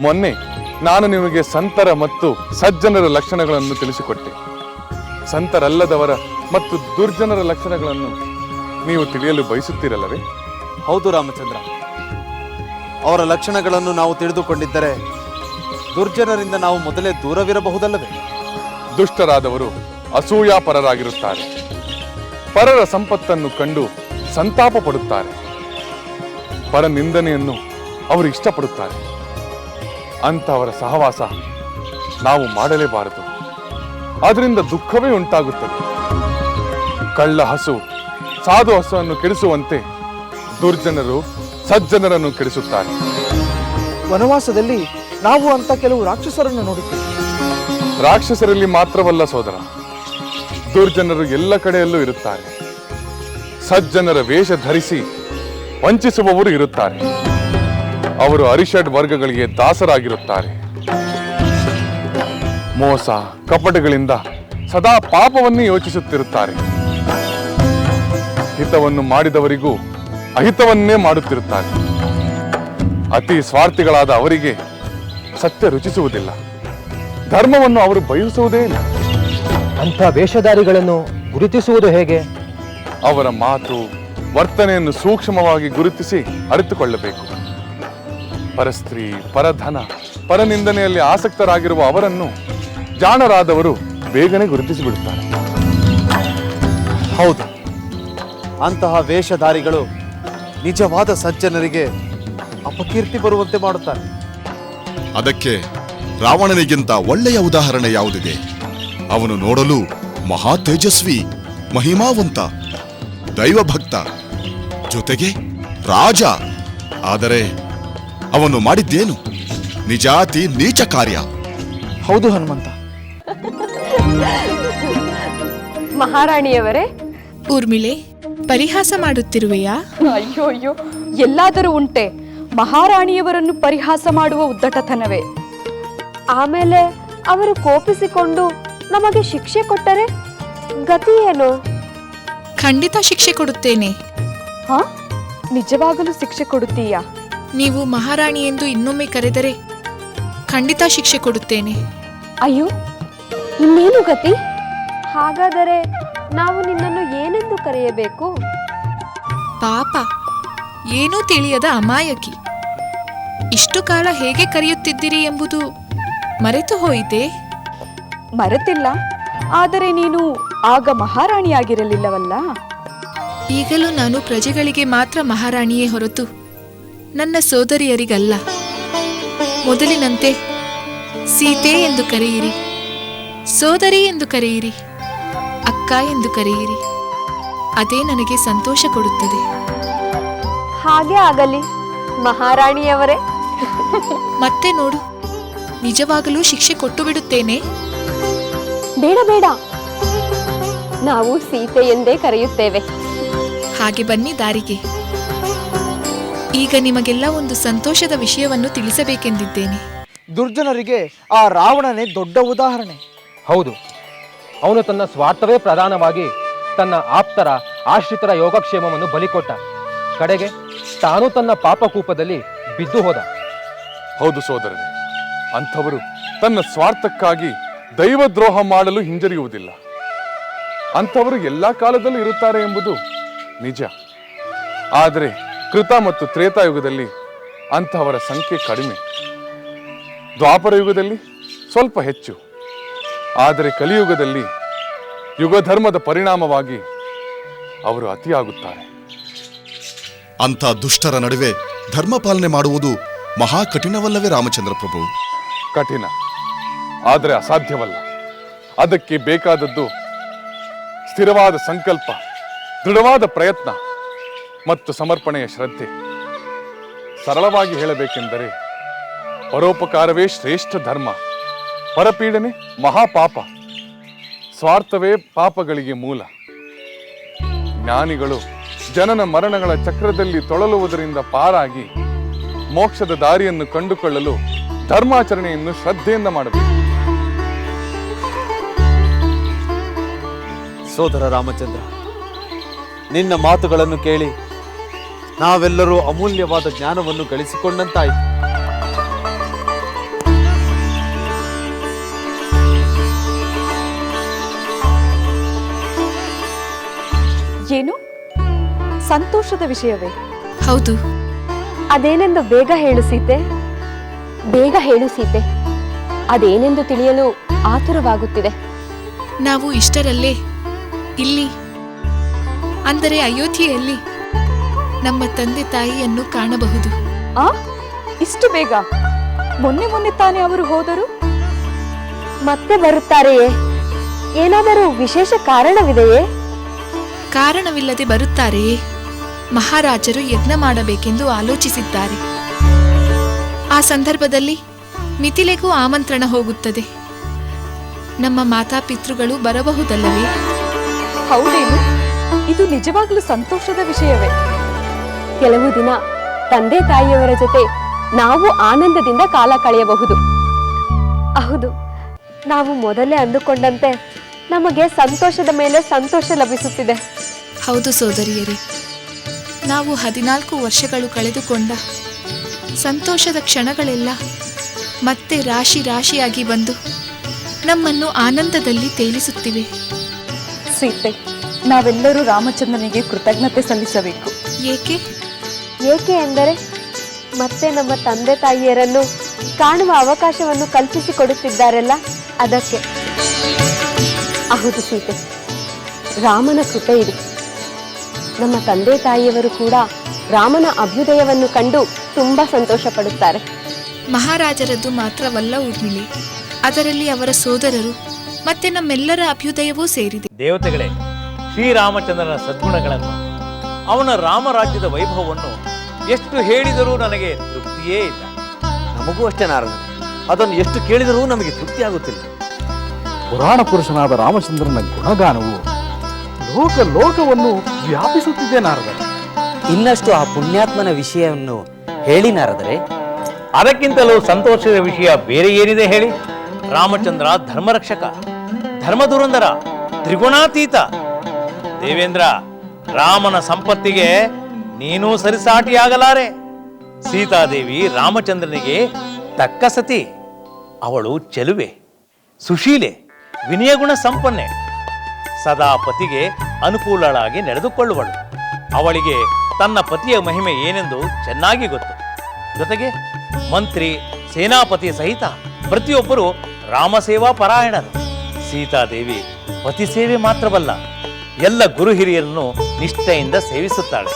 ಮೊನ್ನೆ ನಾನು ನಿಮಗೆ ಸಂತರ ಮತ್ತು ಸಜ್ಜನರ ಲಕ್ಷಣಗಳನ್ನು ತಿಳಿಸಿಕೊಟ್ಟೆ. ಸಂತರಲ್ಲದವರ ಮತ್ತು ದುರ್ಜನರ ಲಕ್ಷಣಗಳನ್ನು ನೀವು ತಿಳಿಯಲು ಬಯಸುತ್ತೀರಲ್ಲವೇ? ಹೌದು ರಾಮಚಂದ್ರ. ಅವರ ಲಕ್ಷಣಗಳನ್ನು ನಾವು ತಿಳಿದುಕೊಂಡಿದ್ದರೆ ದುರ್ಜನರಿಂದ ನಾವು ಮೊದಲೇ ದೂರವಿರಬಹುದಲ್ಲವೇ? ದುಷ್ಟರಾದವರು ಅಸೂಯಾಪರರಾಗಿರುತ್ತಾರೆ. ಪರರ ಸಂಪತ್ತನ್ನು ಕಂಡು ಸಂತಾಪ ಪಡುತ್ತಾರೆ. ಪರ ನಿಂದನೆಯನ್ನು ಅವರು ಇಷ್ಟಪಡುತ್ತಾರೆ. ಅಂತವರ ಸಹವಾಸ ನಾವು ಮಾಡಲೇಬಾರದು. ಅದರಿಂದ ದುಃಖವೇ ಉಂಟಾಗುತ್ತದೆ. ಕಳ್ಳ ಹಸು ಸಾಧು ಹಸುವನ್ನು ಕೆಡಿಸುವಂತೆ ದುರ್ಜನರು ಸಜ್ಜನರನ್ನು ಕೆಡಿಸುತ್ತಾರೆ. ವನವಾಸದಲ್ಲಿ ನಾವು ಅಂತ ಕೆಲವು ರಾಕ್ಷಸರನ್ನು ನೋಡುತ್ತೇವೆ. ರಾಕ್ಷಸರಲ್ಲಿ ಮಾತ್ರವಲ್ಲ ಸೋದರ ದುರ್ಜನರು ಎಲ್ಲ ಕಡೆಯಲ್ಲೂ ಇರುತ್ತಾರೆ. ಸಜ್ಜನರ ವೇಷ ಧರಿಸಿ ವಂಚಿಸುವವರು ಇರುತ್ತಾರೆ. ಅವರು ಅರಿಷಡ್ ವರ್ಗಗಳಿಗೆ ದಾಸರಾಗಿರುತ್ತಾರೆ. ಮೋಸ ಕಪಟಗಳಿಂದ ಸದಾ ಪಾಪವನ್ನೇ ಯೋಚಿಸುತ್ತಿರುತ್ತಾರೆ. ಹಿತವನ್ನು ಮಾಡಿದವರಿಗೂ ಅಹಿತವನ್ನೇ ಮಾಡುತ್ತಿರುತ್ತಾರೆ. ಅತಿ ಸ್ವಾರ್ಥಿಗಳಾದ ಅವರಿಗೆ ಸತ್ಯ ರುಚಿಸುವುದಿಲ್ಲ. ಧರ್ಮವನ್ನು ಅವರು ಬಯಸುವುದೇ ಇಲ್ಲ. ಅಂಥ ವೇಷಧಾರಿಗಳನ್ನು ಗುರುತಿಸುವುದು ಹೇಗೆ? ಅವರ ಮಾತು ವರ್ತನೆಯನ್ನು ಸೂಕ್ಷ್ಮವಾಗಿ ಗುರುತಿಸಿ ಅರಿತುಕೊಳ್ಳಬೇಕು. ಪರಸ್ತ್ರೀ, ಪರಧನ, ಪರನಿಂದನೆಯಲ್ಲಿ ಆಸಕ್ತರಾಗಿರುವ ಅವರನ್ನು ಜಾಣರಾದವರು ಬೇಗನೆ ಗುರುತಿಸಿಬಿಡುತ್ತಾರೆ. ಹೌದು, ಅಂತಹ ವೇಷಧಾರಿಗಳು ನಿಜವಾದ ಸಜ್ಜನರಿಗೆ ಅಪಕೀರ್ತಿ ಬರುವಂತೆ ಮಾಡುತ್ತಾರೆ. ಅದಕ್ಕೆ ರಾವಣನಿಗಿಂತ ಒಳ್ಳೆಯ ಉದಾಹರಣೆ ಯಾವುದಿದೆ? ಅವನು ನೋಡಲು ಮಹಾ ತೇಜಸ್ವಿ, ಮಹಿಮಾವಂತ, ದೈವಭಕ್ತ, ಜೊತೆಗೆ ರಾಜ. ಆದರೆ ಅವನು ಮಾಡಿದ್ದೇನು? ನಿಜಾತಿ ನೀಚ ಕಾರ್ಯ. ಹೌದು ಹನುಮಂತ. ಮಹಾರಾಣಿಯವರೇ. ಊರ್ಮಿಳೆ ಪರಿಹಾಸ ಮಾಡುತ್ತಿರುವೆಯಾ? ಅಯ್ಯೋ ಅಯ್ಯೋ ಎಲ್ಲಾದರೂ ಉಂಟೆ. ಮಹಾರಾಣಿಯವರನ್ನು ಪರಿಹಾಸ ಮಾಡುವ ಉದ್ದಟತನವೇ. ಆಮೇಲೆ ಅವರು ಕೋಪಿಸಿಕೊಂಡು ನಮಗೆ ಶಿಕ್ಷೆ ಕೊಟ್ಟರೆ ಗತಿ ಏನು? ಖಂಡಿತ ಶಿಕ್ಷೆ ಕೊಡುತ್ತೇನೆ. ಹಾ? ನಿಜವಾಗಲೂ ಶಿಕ್ಷೆ ಕೊಡುತ್ತೀಯಾ? ನೀವು ಮಹಾರಾಣಿ ಎಂದು ಇನ್ನೊಮ್ಮೆ ಕರೆದರೆ ಖಂಡಿತ ಶಿಕ್ಷೆ ಕೊಡುತ್ತೇನೆ. ಅಯ್ಯೋ ಇನ್ನೇನು ಗತಿ? ಹಾಗಾದರೆ ನಾವು ನಿನ್ನನ್ನು ಏನೆಂದು ಕರೆಯಬೇಕು? ಪಾಪ ಏನೂ ತಿಳಿಯದ ಅಮಾಯಕಿ. ಇಷ್ಟು ಕಾಲ ಹೇಗೆ ಕರೆಯುತ್ತಿದ್ದೀರಿ ಎಂಬುದು ಮರೆತು ಹೋಯಿತೆ? ಮರೆತಿಲ್ಲ. ಆದರೆ ನೀನು ಆಗ ಮಹಾರಾಣಿಯಾಗಿರಲಿಲ್ಲವಲ್ಲ? ಈಗಲೂ ನಾನು ಪ್ರಜೆಗಳಿಗೆ ಮಾತ್ರ ಮಹಾರಾಣಿಯೇ ಹೊರತು ನನ್ನ ಸೋದರಿಯರಿಗಲ್ಲ. ಮೊದಲಿನಂತೆ ಸೀತೆ ಎಂದು ಕರೆಯಿರಿ ಸೋದರಿ ಎಂದು ಕರೆಯಿರಿ ಅಕ್ಕ ಎಂದು ಕರೆಯಿರಿ. ಅದೇ ನನಗೆ ಸಂತೋಷ ಕೊಡುತ್ತದೆ. ಹಾಗೆ ಆಗಲಿ ಮಹಾರಾಣಿಯವರೇ. ಮತ್ತೆ ನೋಡು ನಿಜವಾಗಲೂ ಶಿಕ್ಷೆ ಕೊಟ್ಟು ಬಿಡುತ್ತೇನೆ? ಬೇಡ ಬೇಡ. ನಾವು ಸೀತೆ ಎಂದೇ ಕರೆಯುತ್ತೇವೆ. ಹಾಗೆ ಬನ್ನಿ ದಾರಿಗೆ. ಈಗ ನಿಮಗೆಲ್ಲ ಒಂದು ಸಂತೋಷದ ವಿಷಯವನ್ನು ತಿಳಿಸಬೇಕೆಂದಿದ್ದೇನೆ. ದುರ್ಜನರಿಗೆ ಆ ರಾವಣನೇ ದೊಡ್ಡ ಉದಾಹರಣೆ. ಹೌದು. ಅವನು ತನ್ನ ಸ್ವಾರ್ಥವೇ ಪ್ರಧಾನವಾಗಿ ತನ್ನ ಆಪ್ತರ ಆಶ್ರಿತರ ಯೋಗಕ್ಷೇಮವನ್ನು ಬಲಿಕೊಟ್ಟ. ಕಡೆಗೆ ತಾನು ತನ್ನ ಪಾಪಕೂಪದಲ್ಲಿ ಬಿದ್ದು ಹೋದ. ಹೌದು ಸೋದರರೇ. ಅಂಥವರು ತನ್ನ ಸ್ವಾರ್ಥಕ್ಕಾಗಿ ದೈವದ್ರೋಹ ಮಾಡಲು ಹಿಂಜರಿಯುವುದಿಲ್ಲ. ಅಂಥವರು ಎಲ್ಲ ಕಾಲದಲ್ಲೂ ಇರುತ್ತಾರೆ ಎಂಬುದು ನಿಜ. ಆದರೆ ಕೃತ ಮತ್ತು ತ್ರೇತಾಯುಗದಲ್ಲಿ ಅಂಥವರ ಸಂಖ್ಯೆ ಕಡಿಮೆ. ದ್ವಾಪರ ಯುಗದಲ್ಲಿ ಸ್ವಲ್ಪ ಹೆಚ್ಚು. ಆದರೆ ಕಲಿಯುಗದಲ್ಲಿ ಯುಗಧರ್ಮದ ಪರಿಣಾಮವಾಗಿ ಅವರು ಅತಿಯಾಗುತ್ತಾರೆ. ಅಂಥ ದುಷ್ಟರ ನಡುವೆ ಧರ್ಮ ಪಾಲನೆ ಮಾಡುವುದು ಮಹಾ ಕಠಿಣವಲ್ಲವೇ ರಾಮಚಂದ್ರ ಪ್ರಭು? ಕಠಿಣ. ಆದರೆ ಅಸಾಧ್ಯವಲ್ಲ. ಅದಕ್ಕೆ ಬೇಕಾದದ್ದು ಸ್ಥಿರವಾದ ಸಂಕಲ್ಪ ದೃಢವಾದ ಪ್ರಯತ್ನ. ಮತ್ತು ಸಮರ್ಪಣೆಯ ಶ್ರದ್ಧೆ. ಸರಳವಾಗಿ ಹೇಳಬೇಕೆಂದರೆ, ಪರೋಪಕಾರವೇ ಶ್ರೇಷ್ಠ ಧರ್ಮ, ಪರಪೀಡನೆ ಮಹಾಪಾಪ, ಸ್ವಾರ್ಥವೇ ಪಾಪಗಳಿಗೆ ಮೂಲ. ಜ್ಞಾನಿಗಳು ಜನನ ಮರಣಗಳ ಚಕ್ರದಲ್ಲಿ ತೊಳಲುವುದರಿಂದ ಪಾರಾಗಿ ಮೋಕ್ಷದ ದಾರಿಯನ್ನು ಕಂಡುಕೊಳ್ಳಲು ಧರ್ಮಾಚರಣೆಯನ್ನು ಶ್ರದ್ಧೆಯಿಂದ ಮಾಡಬೇಕು. ಸೋದರ ರಾಮಚಂದ್ರ, ನಿನ್ನ ಮಾತುಗಳನ್ನು ಕೇಳಿ ನಾವೆಲ್ಲರೂ ಅಮೂಲ್ಯವಾದ ಜ್ಞಾನವನ್ನು ಗಳಿಸಿಕೊಂಡಂತಾಯಿತು. ಏನು? ಸಂತೋಷದ ವಿಷಯವೇ? ಹೌದು. ಅದೇನೆಂದು ಬೇಗ ಹೇಳು ಸೀತೆ. ಬೇಗ ಹೇಳು ಸೀತೆ. ಅದೇನೆಂದು ತಿಳಿಯಲು ಆತುರವಾಗುತ್ತಿದೆ. ನಾವು ಇಷ್ಟರಲ್ಲೇ ಇಲ್ಲಿ ಅಂದರೆ ಅಯೋಧ್ಯೆಯಲ್ಲಿ ನಮ್ಮ ತಂದೆ ತಾಯಿಯನ್ನು ಕಾಣಬಹುದು. ಆ? ಇಷ್ಟು ಬೇಗ? ಮೊನ್ನೆ ಮೊನ್ನೆ ತಾನೇ ಅವರು ಹೋದರು? ಮತ್ತೆ ಬರುತ್ತಾರೆಯೇ? ಏನಾದರೂ ವಿಶೇಷ ಕಾರಣವಿದೆಯೇ? ಕಾರಣವಿಲ್ಲದೆ ಬರುತ್ತಾರೆಯೇ? ಮಹಾರಾಜರು ಯಜ್ಞ ಮಾಡಬೇಕೆಂದು ಆಲೋಚಿಸಿದ್ದಾರೆ. ಆ ಸಂದರ್ಭದಲ್ಲಿ ಮಿಥಿಲೆಗೂ ಆಮಂತ್ರಣ ಹೋಗುತ್ತದೆ. ನಮ್ಮ ಮಾತಾಪಿತೃಗಳು ಬರಬಹುದಲ್ಲವೇ? ಹೌದೇನು? ಇದು ನಿಜವಾಗಲೂ ಸಂತೋಷದ ವಿಷಯವೇ? ಕೆಲವು ದಿನ ತಂದೆ ತಾಯಿಯವರ ಜೊತೆ ನಾವು ಆನಂದದಿಂದ ಕಾಲ ಕಳೆಯಬಹುದು. ಹೌದು ನಾವು ಮೊದಲೇ ಅಂದುಕೊಂಡಂತೆ ನಮಗೆ ಸಂತೋಷದ ಮೇಲೆ ಸಂತೋಷ ಲಭಿಸುತ್ತಿದೆ. ಹೌದು ಸೋದರಿಯರೇ ನಾವು ಹದಿನಾಲ್ಕು ವರ್ಷಗಳು ಕಳೆದುಕೊಂಡ ಸಂತೋಷದ ಕ್ಷಣಗಳೆಲ್ಲ ಮತ್ತೆ ರಾಶಿ ರಾಶಿಯಾಗಿ ಬಂದು ನಮ್ಮನ್ನು ಆನಂದದಲ್ಲಿ ತೇಲಿಸುತ್ತಿವೆ. ಸೀತೆ ನಾವೆಲ್ಲರೂ ರಾಮಚಂದ್ರನಿಗೆ ಕೃತಜ್ಞತೆ ಸಲ್ಲಿಸಬೇಕು. ಏಕೆ? ಏಕೆ ಎಂದರೆ ಮತ್ತೆ ನಮ್ಮ ತಂದೆ ತಾಯಿಯರನ್ನು ಕಾಣುವ ಅವಕಾಶವನ್ನು ಕಲ್ಪಿಸಿಕೊಡುತ್ತಿದ್ದಾರಲ್ಲ ಅದಕ್ಕೆ. ಹೌದು ಸೀತೆ ರಾಮನ ಕೃಪೆ ಇದು. ನಮ್ಮ ತಂದೆ ತಾಯಿಯವರು ಕೂಡ ರಾಮನ ಅಭ್ಯುದಯವನ್ನು ಕಂಡು ತುಂಬಾ ಸಂತೋಷ ಪಡುತ್ತಾರೆ ಮಹಾರಾಜರದ್ದು ಮಾತ್ರವಲ್ಲ ಊರ್ಮಿಳಿ ಅದರಲ್ಲಿ ಅವರ ಸೋದರರು ಮತ್ತೆ ನಮ್ಮೆಲ್ಲರ ಅಭ್ಯುದಯವೂ ಸೇರಿದೆ. ದೇವತೆಗಳೇ ಶ್ರೀರಾಮಚಂದ್ರನ ಸದ್ಗುಣಗಳನ್ನು ಅವನ ರಾಮರಾಜ್ಯದ ವೈಭವವನ್ನು ಎಷ್ಟು ಹೇಳಿದರೂ ನನಗೆ ತೃಪ್ತಿಯೇ ಇಲ್ಲ. ನಮಗೂ ಅಷ್ಟೇ ನಾರದ ಅದನ್ನು ಎಷ್ಟು ಕೇಳಿದರೂ ನಮಗೆ ತೃಪ್ತಿ ಆಗುತ್ತಿಲ್ಲ. ಪುರಾಣ ಪುರುಷನಾದ ರಾಮಚಂದ್ರನ ಗುಣಗಾನವು ಲೋಕ ಲೋಕವನ್ನು ವ್ಯಾಪಿಸುತ್ತಿದೆ ನಾರದ ಇನ್ನಷ್ಟು ಆ ಪುಣ್ಯಾತ್ಮನ ವಿಷಯವನ್ನು ಹೇಳಿ ನಾರದರೆ. ಅದಕ್ಕಿಂತಲೂ ಸಂತೋಷದ ವಿಷಯ ಬೇರೆ ಏನಿದೆ ಹೇಳಿ? ರಾಮಚಂದ್ರ ಧರ್ಮರಕ್ಷಕ ಧರ್ಮಧುರಂಧರ ತ್ರಿಗುಣಾತೀತ. ದೇವೇಂದ್ರ ರಾಮನ ಸಂಪತ್ತಿಗೆ ನೀನೂ ಸರಿಸಾಟಿಯಾಗಲಾರೆ. ಸೀತಾದೇವಿ ರಾಮಚಂದ್ರನಿಗೆ ತಕ್ಕ ಸತಿ, ಅವಳು ಚೆಲುವೆ, ಸುಶೀಲೆ, ವಿನಯಗುಣ ಸಂಪನ್ನೆ, ಸದಾ ಪತಿಗೆ ಅನುಕೂಲಳಾಗಿ ನಡೆದುಕೊಳ್ಳುವಳು. ಅವಳಿಗೆ ತನ್ನ ಪತಿಯ ಮಹಿಮೆ ಏನೆಂದು ಚೆನ್ನಾಗಿ ಗೊತ್ತು. ಜೊತೆಗೆ ಮಂತ್ರಿ, ಸೇನಾಪತಿ ಸಹಿತ ಪ್ರತಿಯೊಬ್ಬರು ರಾಮಸೇವಾ ಪರಾಯಣರು. ಸೀತಾದೇವಿ ಪತಿ ಸೇವೆ ಮಾತ್ರವಲ್ಲ, ಎಲ್ಲ ಗುರು ಹಿರಿಯರನ್ನು ನಿಷ್ಠೆಯಿಂದ ಸೇವಿಸುತ್ತಾಳೆ.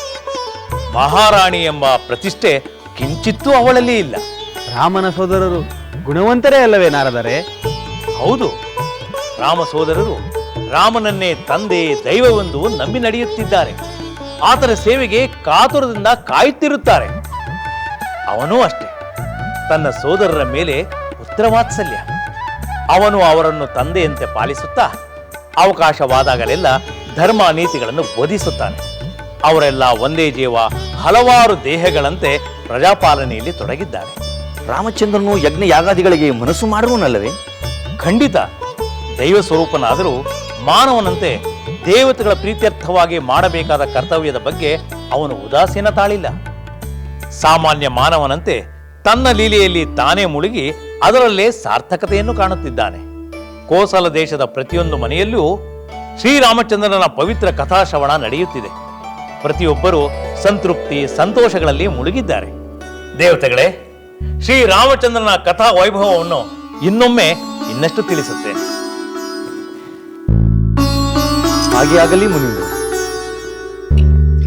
ಮಹಾರಾಣಿ ಎಂಬ ಪ್ರತಿಷ್ಠೆ ಕಿಂಚಿತ್ತೂ ಅವಳಲ್ಲಿ ಇಲ್ಲ. ರಾಮನ ಸೋದರರು ಗುಣವಂತರೇ ಅಲ್ಲವೇ ನಾರದರೆ? ಹೌದು. ರಾಮ ಸೋದರರು ರಾಮನನ್ನೇ ತಂದೆ ದೈವವೆಂದು ನಂಬಿ ನಡೆಯುತ್ತಿದ್ದಾರೆ. ಆತನ ಸೇವೆಗೆ ಕಾತುರದಿಂದ ಕಾಯುತ್ತಿರುತ್ತಾರೆ. ಅವನೂ ಅಷ್ಟೇ. ತನ್ನ ಸೋದರರ ಮೇಲೆ ಪುತ್ರವಾತ್ಸಲ್ಯ ಅವನು ಅವರನ್ನು ತಂದೆಯಂತೆ ಪಾಲಿಸುತ್ತಾ ಅವಕಾಶವಾದಾಗಲೆಲ್ಲ ಧರ್ಮ ನೀತಿಗಳನ್ನು ಬೋಧಿಸುತ್ತಾನೆ. ಅವರೆಲ್ಲ ಒಂದೇ ಜೀವ, ಹಲವಾರು ದೇಹಗಳಂತೆ ಪ್ರಜಾಪಾಲನೆಯಲ್ಲಿ ತೊಡಗಿದ್ದಾರೆ. ರಾಮಚಂದ್ರನು ಯಜ್ಞ ಯಾಗಾದಿಗಳಿಗೆ ಮನಸ್ಸು ಮಾಡುವನಲ್ಲವೇ ಖಂಡಿತ. ದೈವ ಸ್ವರೂಪನಾದರೂ ಮಾನವನಂತೆ ದೇವತೆಗಳ ಪ್ರೀತ್ಯರ್ಥವಾಗಿ ಮಾಡಬೇಕಾದ ಕರ್ತವ್ಯದ ಬಗ್ಗೆ ಅವನು ಉದಾಸೀನ ತಾಳಿಲ್ಲ. ಸಾಮಾನ್ಯ ಮಾನವನಂತೆ ತನ್ನ ಲೀಲೆಯಲ್ಲಿ ತಾನೇ ಮುಳುಗಿ ಅದರಲ್ಲೇ ಸಾರ್ಥಕತೆಯನ್ನು ಕಾಣುತ್ತಿದ್ದಾನೆ. ಕೋಸಲ ದೇಶದ ಪ್ರತಿಯೊಂದು ಮನೆಯಲ್ಲೂ ಶ್ರೀರಾಮಚಂದ್ರನ ಪವಿತ್ರ ಕಥಾಶ್ರವಣ ನಡೆಯುತ್ತಿದೆ. ಪ್ರತಿಯೊಬ್ಬರೂ ಸಂತೃಪ್ತಿ ಸಂತೋಷಗಳಲ್ಲಿ ಮುಳುಗಿದ್ದಾರೆ. ದೇವತೆಗಳೇ ಶ್ರೀರಾಮಚಂದ್ರನ ಕಥಾ ವೈಭವವನ್ನು ಇನ್ನೊಮ್ಮೆ ಇನ್ನಷ್ಟು ತಿಳಿಸುತ್ತೇನೆ. ಹಾಗೆ ಆಗಲಿ ನಾರಾಯಣ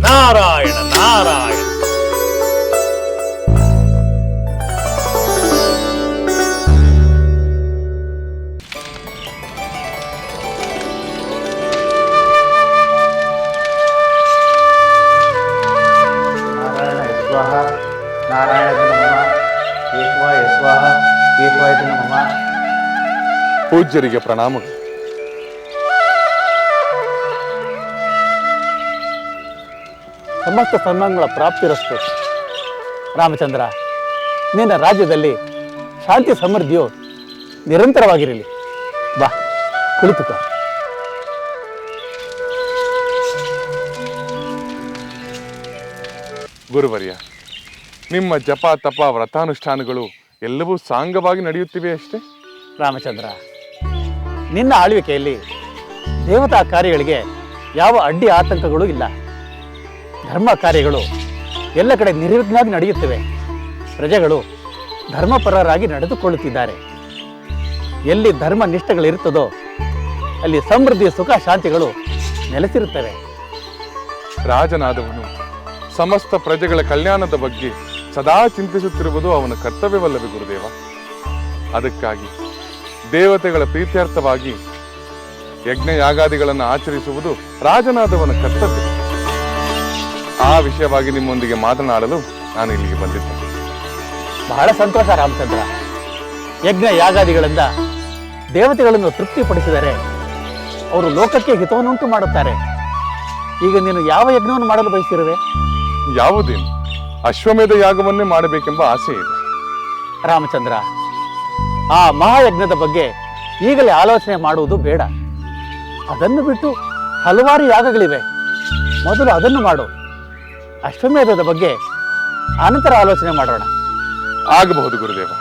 ನಾರಾಯಣ ನಾರಾಯಣ. ಪೂಜ್ಯರಿಗೆ ಪ್ರಣಾಮಗಳು ಸಮಸ್ತ ಸನ್ಮಾನಗಳ ಪ್ರಾಪ್ತಿರಷ್ಟು ರಾಮಚಂದ್ರ ನಿನ್ನ ರಾಜ್ಯದಲ್ಲಿ ಶಾಂತಿ ಸಮೃದ್ಧಿಯು ನಿರಂತರವಾಗಿರಲಿ. ಬಾ ಕುಳಿತುಕ. ಗುರುವರ್ಯ ನಿಮ್ಮ ಜಪ ತಪ ವ್ರತಾನುಷ್ಠಾನಗಳು ಎಲ್ಲವೂ ಸಾಂಗವಾಗಿ ನಡೆಯುತ್ತಿವೆ ಅಷ್ಟೇ ರಾಮಚಂದ್ರ ನಿನ್ನ ಆಳ್ವಿಕೆಯಲ್ಲಿ ದೇವತಾ ಕಾರ್ಯಗಳಿಗೆ ಯಾವ ಅಡ್ಡಿ ಆತಂಕಗಳು ಇಲ್ಲ. ಧರ್ಮ ಕಾರ್ಯಗಳು ಎಲ್ಲ ಕಡೆ ನಿರ್ವಿಘ್ನಾಗಿ ನಡೆಯುತ್ತವೆ. ಪ್ರಜೆಗಳು ಧರ್ಮಪರರಾಗಿ ನಡೆದುಕೊಳ್ಳುತ್ತಿದ್ದಾರೆ. ಎಲ್ಲಿ ಧರ್ಮ ನಿಷ್ಠೆಗಳಿರುತ್ತದೋ ಅಲ್ಲಿ ಸಮೃದ್ಧಿ, ಸುಖ, ಶಾಂತಿಗಳು ನೆಲೆಸಿರುತ್ತವೆ. ರಾಜನಾದವನು ಸಮಸ್ತ ಪ್ರಜೆಗಳ ಕಲ್ಯಾಣದ ಬಗ್ಗೆ ಸದಾ ಚಿಂತಿಸುತ್ತಿರುವುದು ಅವನ ಕರ್ತವ್ಯವಲ್ಲವೇ ಗುರುದೇವ. ಅದಕ್ಕಾಗಿ ದೇವತೆಗಳ ಪ್ರೀತ್ಯರ್ಥವಾಗಿ ಯಜ್ಞ ಯಾಗಾದಿಗಳನ್ನು ಆಚರಿಸುವುದು ರಾಜನಾದವನ ಕರ್ತವ್ಯ. ಆ ವಿಷಯವಾಗಿ ನಿಮ್ಮೊಂದಿಗೆ ಮಾತನಾಡಲು ನಾನು ಇಲ್ಲಿಗೆ ಬಂದಿದ್ದೆ ಬಹಳ ಸಂತೋಷ ರಾಮಚಂದ್ರ. ಯಜ್ಞ ಯಾಗಾದಿಗಳಿಂದ ದೇವತೆಗಳನ್ನು ತೃಪ್ತಿಪಡಿಸಿದರೆ ಅವರು ಲೋಕಕ್ಕೆ ಹಿತವನ್ನುಂಟು ಮಾಡುತ್ತಾರೆ. ಈಗ ನೀನು ಯಾವ ಯಜ್ಞವನ್ನು ಮಾಡಲು ಬಯಸಿರುವೆ? ಯಾವುದೇನು? ಅಶ್ವಮೇಧ ಯಾಗವನ್ನೇ ಮಾಡಬೇಕೆಂಬ ಆಸೆ ಇದೆ ರಾಮಚಂದ್ರ ಆ ಮಹಾಯಜ್ಞದ ಬಗ್ಗೆ ಈಗಲೇ ಆಲೋಚನೆ ಮಾಡುವುದು ಬೇಡ. ಅದನ್ನು ಬಿಟ್ಟು ಹಲವಾರು ಯಾಗಗಳಿವೆ. ಮೊದಲು ಅದನ್ನು ಮಾಡು. ಅಶ್ವಮೇಧದ ಬಗ್ಗೆ ಅನಂತರ ಆಲೋಚನೆ ಮಾಡೋಣ. ಆಗಬಹುದು ಗುರುದೇವ.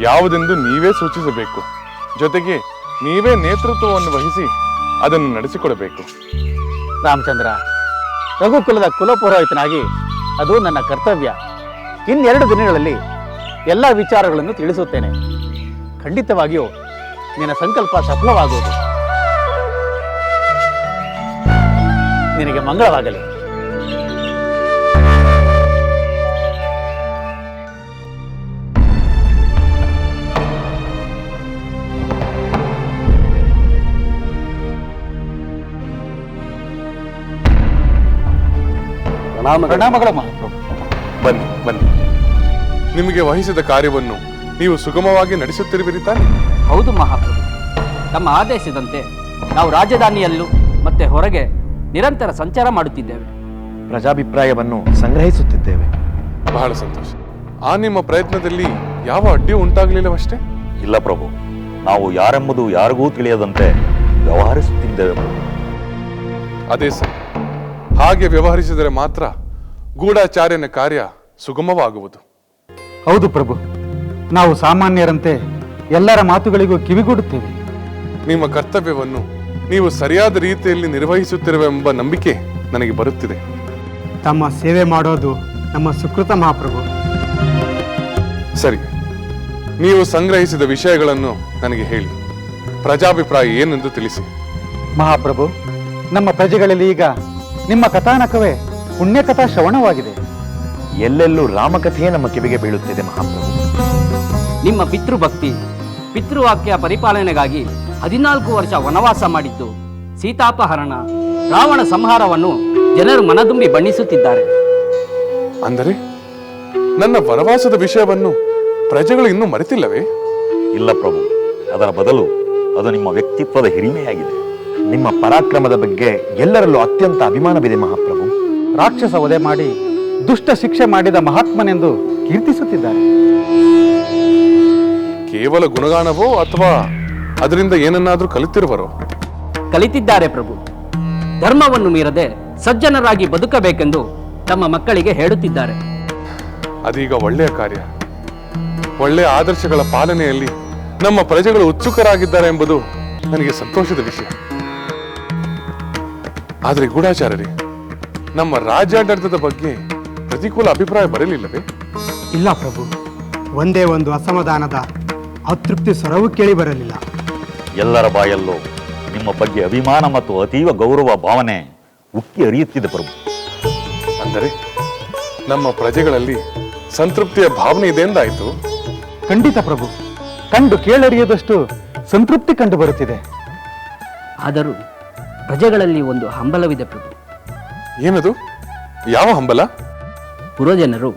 ಯಾವುದೆಂದು ನೀವೇ ಸೂಚಿಸಬೇಕು. ಜೊತೆಗೆ ನೀವೇ ನೇತೃತ್ವವನ್ನು ವಹಿಸಿ ಅದನ್ನು ನಡೆಸಿಕೊಡಬೇಕು. ರಾಮಚಂದ್ರ ರಘುಕುಲದ ಕುಲಪುರೋಹಿತನಾಗಿ ಅದು ನನ್ನ ಕರ್ತವ್ಯ. ಇನ್ನೆರಡು ದಿನಗಳಲ್ಲಿ ಎಲ್ಲ ವಿಚಾರಗಳನ್ನು ತಿಳಿಸುತ್ತೇನೆ. ಖಂಡಿತವಾಗಿಯೂ ನಿನ್ನ ಸಂಕಲ್ಪ ಸಫಲವಾಗುವುದು. ನಿನಗೆ ಮಂಗಳವಾಗಲಿ. ಪ್ರಣಾಮಗಳಮ್ಮ ಬನ್ನಿ ಬನ್ನಿ. ನಿಮಗೆ ವಹಿಸಿದ ಕಾರ್ಯವನ್ನು ನೀವು ಸುಗಮವಾಗಿ ನಡೆಸುತ್ತಿರುವಿರಿ ತಾನೆ ಹೌದು ಮಹಾಪ್ರಭು. ತಮ್ಮ ಆದೇಶದಂತೆ ನಾವು ರಾಜಧಾನಿಯಲ್ಲೂ ಮತ್ತೆ ಹೊರಗೆ ನಿರಂತರ ಸಂಚಾರ ಮಾಡುತ್ತಿದ್ದೇವೆ. ಪ್ರಜಾಭಿಪ್ರಾಯವನ್ನು ಸಂಗ್ರಹಿಸುತ್ತಿದ್ದೇವೆ. ಬಹಳ ಸಂತೋಷ. ಆ ನಿಮ್ಮ ಪ್ರಯತ್ನದಲ್ಲಿ ಯಾವ ಅಡ್ಡಿಯೂ ಉಂಟಾಗಲಿಲ್ಲವಷ್ಟೇ? ಇಲ್ಲ ಪ್ರಭು. ನಾವು ಯಾರೆಂಬುದು ಯಾರಿಗೂ ತಿಳಿಯದಂತೆ ವ್ಯವಹರಿಸುತ್ತಿದ್ದೇವೆ ಪ್ರಭು. ಅದೇ ಸರಿ. ಹಾಗೆ ವ್ಯವಹರಿಸಿದರೆ ಮಾತ್ರ ಗೂಢಾಚಾರ್ಯನ ಕಾರ್ಯ ಸುಗಮವಾಗುವುದು. ಹೌದು ಪ್ರಭು. ನಾವು ಸಾಮಾನ್ಯರಂತೆ ಎಲ್ಲರ ಮಾತುಗಳಿಗೂ ಕಿವಿಗೂಡುತ್ತೇವೆ. ನಿಮ್ಮ ಕರ್ತವ್ಯವನ್ನು ನೀವು ಸರಿಯಾದ ರೀತಿಯಲ್ಲಿ ನಿರ್ವಹಿಸುತ್ತಿರುವೆಂಬ ನಂಬಿಕೆ ನನಗೆ ಬರುತ್ತಿದೆ. ತಮ್ಮ ಸೇವೆ ಮಾಡೋದು ನಮ್ಮ ಸುಕೃತ ಮಹಾಪ್ರಭು. ಸರಿ ನೀವು ಸಂಗ್ರಹಿಸಿದ ವಿಷಯಗಳನ್ನು ನನಗೆ ಹೇಳಿ. ಪ್ರಜಾಭಿಪ್ರಾಯ ಏನೆಂದು ತಿಳಿಸಿ. ಮಹಾಪ್ರಭು ನಮ್ಮ ಪ್ರಜೆಗಳಲ್ಲಿ ಈಗ ನಿಮ್ಮ ಕಥಾನಕವೇ ಪುಣ್ಯಕಥಾ ಶ್ರವಣವಾಗಿದೆ. ಎಲ್ಲೆಲ್ಲೂ ರಾಮಕಥೆಯೇ ನಮ್ಮ ಕಿವಿಗೆ ಬೀಳುತ್ತಿದೆ ಮಹಾಪ್ರಭು. ನಿಮ್ಮ ಪಿತೃಭಕ್ತಿ. ಪಿತೃವಾಕ್ಯ ಪರಿಪಾಲನೆಗಾಗಿ ಹದಿನಾಲ್ಕು ವರ್ಷ ವನವಾಸ ಮಾಡಿದ್ದು ಸೀತಾಪಹರಣ ರಾವಣ ಸಂಹಾರವನ್ನು ಜನರು ಮನದುಂಬಿ ಬಣ್ಣಿಸುತ್ತಿದ್ದಾರೆ. ಅಂದರೆ ನನ್ನ ವನವಾಸದ ವಿಷಯವನ್ನು ಪ್ರಜೆಗಳು ಇನ್ನೂ ಮರೆತಿಲ್ಲವೇ? ಇಲ್ಲ ಪ್ರಭು ಅದರ ಬದಲು ಅದು ನಿಮ್ಮ ವ್ಯಕ್ತಿತ್ವದ ಹಿರಿಮೆಯಾಗಿದೆ. ನಿಮ್ಮ ಪರಾಕ್ರಮದ ಬಗ್ಗೆ ಎಲ್ಲರಲ್ಲೂ ಅತ್ಯಂತ ಅಭಿಮಾನವಿದೆ ಮಹಾಪ್ರಭು. ರಾಕ್ಷಸ ವಧೆ ಮಾಡಿ ದುಷ್ಟ ಶಿಕ್ಷೆ ಮಾಡಿದ ಮಹಾತ್ಮನೆಂದು ಕೀರ್ತಿಸುತ್ತಿದ್ದಾರೆ. ಕೇವಲ ಗುಣಗಾನವೋ ಅಥವಾ ಅದರಿಂದ ಏನನ್ನಾದರೂ ಕಲಿತಿರುವರೋ? ಕಲಿತಿದ್ದಾರೆ ಪ್ರಭು. ಧರ್ಮವನ್ನು ಮೀರದೆ ಸಜ್ಜನರಾಗಿ ಬದುಕಬೇಕೆಂದು ತಮ್ಮ ಮಕ್ಕಳಿಗೆ ಹೇಳುತ್ತಿದ್ದಾರೆ. ಅದೀಗ ಒಳ್ಳೆಯ ಕಾರ್ಯ. ಒಳ್ಳೆಯ ಆದರ್ಶಗಳ ಪಾಲನೆಯಲ್ಲಿ ನಮ್ಮ ಪ್ರಜೆಗಳು ಉತ್ಸುಕರಾಗಿದ್ದಾರೆ ಎಂಬುದು ನನಗೆ ಸಂತೋಷದ ವಿಷಯ. ಆದರೆ ಗೂಢಾಚಾರ್ಯರೇ ನಮ್ಮ ರಾಜ್ಯಾಡಳಿತದ ಬಗ್ಗೆ ಪ್ರತಿಕೂಲ ಅಭಿಪ್ರಾಯ ಬರಲಿಲ್ಲವೇ? ಇಲ್ಲ ಪ್ರಭು. ಒಂದೇ ಒಂದು ಅಸಮಾಧಾನದ ಅತೃಪ್ತಿ ಸ್ವರವೂ ಕೇಳಿ ಬರಲಿಲ್ಲ. ಎಲ್ಲರ ಬಾಯಲ್ಲೂ ನಿಮ್ಮ ಬಗ್ಗೆ ಅಭಿಮಾನ ಮತ್ತು ಅತೀವ ಗೌರವ ಭಾವನೆ ಉಕ್ಕಿ ಅರಿಯುತ್ತಿದೆ ಪ್ರಭು. ಅಂದರೆ ನಮ್ಮ ಪ್ರಜೆಗಳಲ್ಲಿ ಸಂತೃಪ್ತಿಯ ಭಾವನೆ ಇದೆ ಎಂದಾಯಿತು? ಖಂಡಿತ ಪ್ರಭು. ಕಂಡು ಕೇಳರಿಯದಷ್ಟು ಸಂತೃಪ್ತಿ ಕಂಡು ಬರುತ್ತಿದೆ. ಆದರೂ ಪ್ರಜೆಗಳಲ್ಲಿ ಒಂದು ಹಂಬಲವಿದೆ ಪ್ರಭು. ಏನದು? ಯಾವ ಹಂಬಲ? ಪುರಜನರು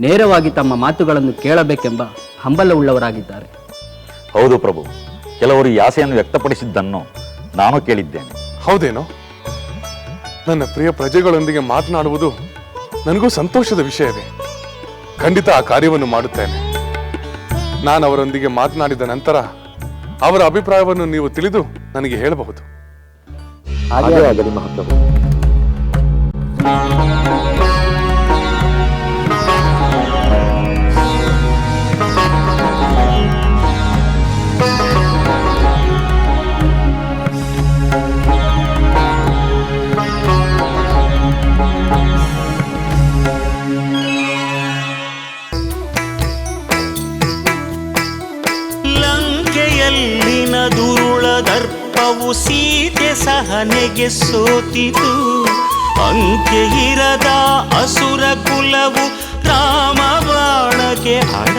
ನೇರವಾಗಿ ತಮ್ಮ ಮಾತುಗಳನ್ನು ಕೇಳಬೇಕೆಂಬ ಹಂಬಲವುಳ್ಳವರಾಗಿದ್ದಾರೆ ಹೌದು ಪ್ರಭು ಕೆಲವರು ಈ ಆಸೆಯನ್ನು ವ್ಯಕ್ತಪಡಿಸಿದ್ದನ್ನು ನಾನು ಕೇಳಿದ್ದೇನೆ. ಹೌದೇನು? ನನ್ನ ಪ್ರಿಯ ಪ್ರಜೆಗಳೊಂದಿಗೆ ಮಾತನಾಡುವುದು ನನಗೂ ಸಂತೋಷದ ವಿಷಯವೇ ಖಂಡಿತ ಆ ಕಾರ್ಯವನ್ನು ಮಾಡುತ್ತೇನೆ. ನಾನು ಅವರೊಂದಿಗೆ ಮಾತನಾಡಿದ ನಂತರ ಅವರ ಅಭಿಪ್ರಾಯವನ್ನು ನೀವು ತಿಳಿದು ನನಗೆ ಹೇಳಬಹುದು. ಹಾಗೆ ಆಗಲಿ ಮಹಾಪ್ರಭು.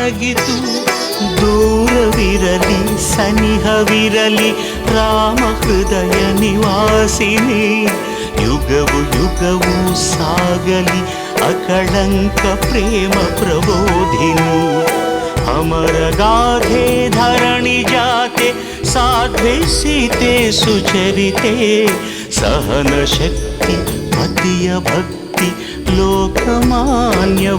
ಬಾಣಕ್ಕೆ ಅಡಗಿತು ದೂರವಿರಲಿ ಸನಿಹವಿರಲಿ ರಾಮ ಹೃದಯ ನಿವಾಸಿನಿ ಯುಗವು ಯುಗವು ಸಾಗಲಿ ಅಕಳಂಕ ಪ್ರೇಮ ಪ್ರಬೋಧಿನಿ ಅಮರ ಗಾಧೆ ಧರಣಿ ಜಾತೆ ಸಾಧ್ವೆ ಸೀತೆ ಸುಚರಿತೆ ಸಹನ ಶಕ್ತಿ ಪತಿಯ ಭಕ್ತಿ ಲೋಕಮಾನ್ಯ